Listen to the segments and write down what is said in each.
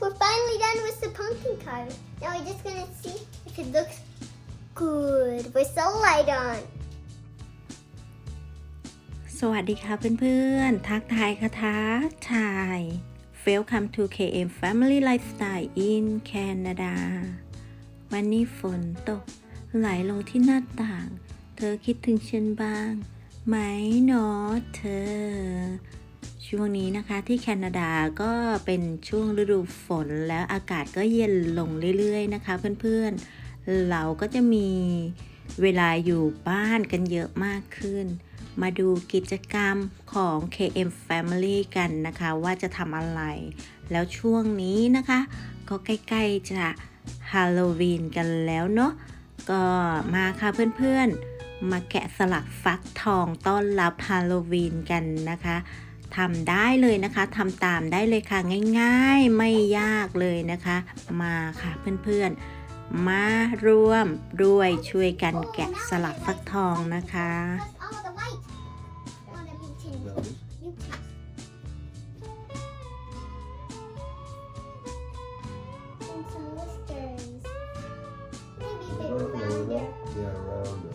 we're finally done with the pumpkin carving. Now we're just gonna see if it looks good with the light on. สวัสดีค่ะเพื่อนๆ ทักทายคาถาชาย Welcome to KM Family Lifestyle in Canada วันนี้ฝนตก ไหลลงที่หน้าต่าง เธอคิดถึงฉันบ้าง ไหมเนาะเธอ ช่วงนี้นะคะที่แคนาดาก็เป็นช่วงฤดูฝนแล้วอากาศก็เย็นลงเรื่อยๆนะคะ เพื่อนๆ เราก็จะมีเวลาอยู่บ้านกันเยอะมากขึ้น มาดูกิจกรรมของ KM Family กันนะคะว่าจะทำอะไร แล้วช่วงนี้นะคะ ก็ใกล้ๆจะฮาโลวีนกันแล้วเนาะก็มาค่ะเพื่อนๆ มาแกะสลักฟักทองต้อนรับฮาโลวีนกันนะคะ ทำได้เลยนะคะทำตามได้เลยค่ะง่ายๆไม่ยากเลยนะคะ มาค่ะเพื่อนๆ มาร่วมด้วยช่วยกันแกะสลักฟักทองนะคะ That's all the light. On a mutant. Mutant. And some whiskers. Maybe a bit rounder. Yeah, rounder.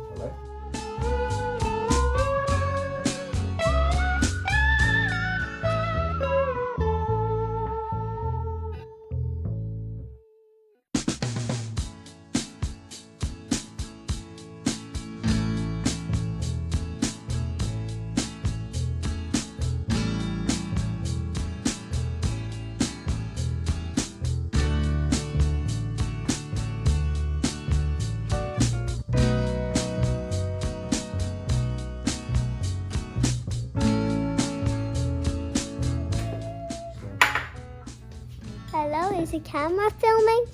Hello, is the camera filming?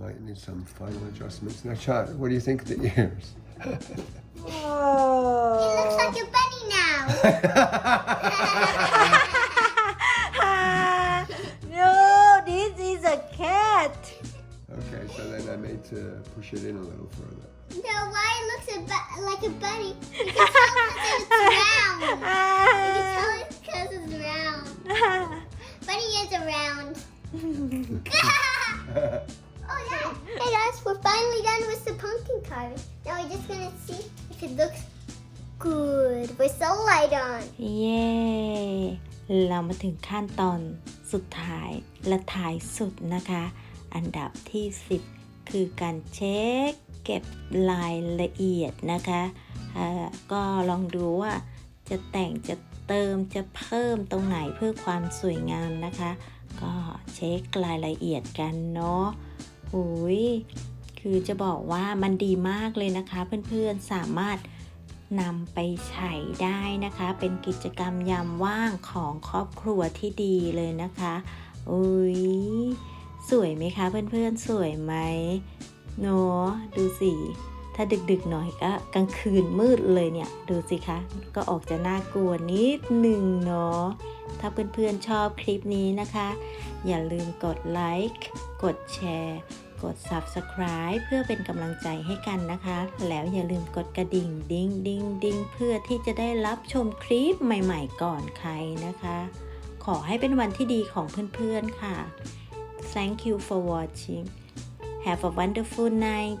Might need some final adjustments. Now, Chad, what do you think of the ears? It looks like a bunny now. no this is a cat okay, so then I made to push it in a little further. No, why it looks a bu- like a bunny? You can tell because it's round. You can tell it's because it's round. Bunny is around. oh yeah. Hey guys, we're finally done with the pumpkin carving. Now we're just gonna see if it looks good with the light on. เย้ เรามาถึงขั้นตอนสุดท้ายและท้ายสุดนะคะ อันดับที่ 10 คือการเช็คเก็บรายละเอียดนะคะเอ่อก็ลองดูว่าจะแต่งจะเติมจะเพิ่มตรงไหนเพื่อความสวยงามนะคะ ก็เช็ครายละเอียดกันเนาะ หุยคือจะบอกว่ามันดีมากเลยนะคะ เพื่อนๆสามารถนำไปใช้ได้นะคะ เป็นกิจกรรมยามว่างของครอบครัวที่ดีเลยนะคะอุ้ยสวยไหมคะเพื่อนๆสวยไหมเนาะดูสิ ถ้าดึกๆหน่อยก็กลางคืนมืดเลยเนี่ย ดูสิคะ ก็ออกจะน่ากลัวนิดหนึ่งเนาะ ถ้าเพื่อนๆชอบคลิปนี้นะคะ อย่าลืมกดไลค์ กดแชร์ กด subscribe เพื่อเป็นกำลังใจให้กันนะคะ แล้วอย่าลืมกดกระดิ่งดิ้งดิ้งดิ้งเพื่อที่จะได้รับชมคลิปใหม่ๆก่อนใครนะคะ ขอให้เป็นวันที่ดีของเพื่อนๆค่ะ Thank you for watching Have a wonderful night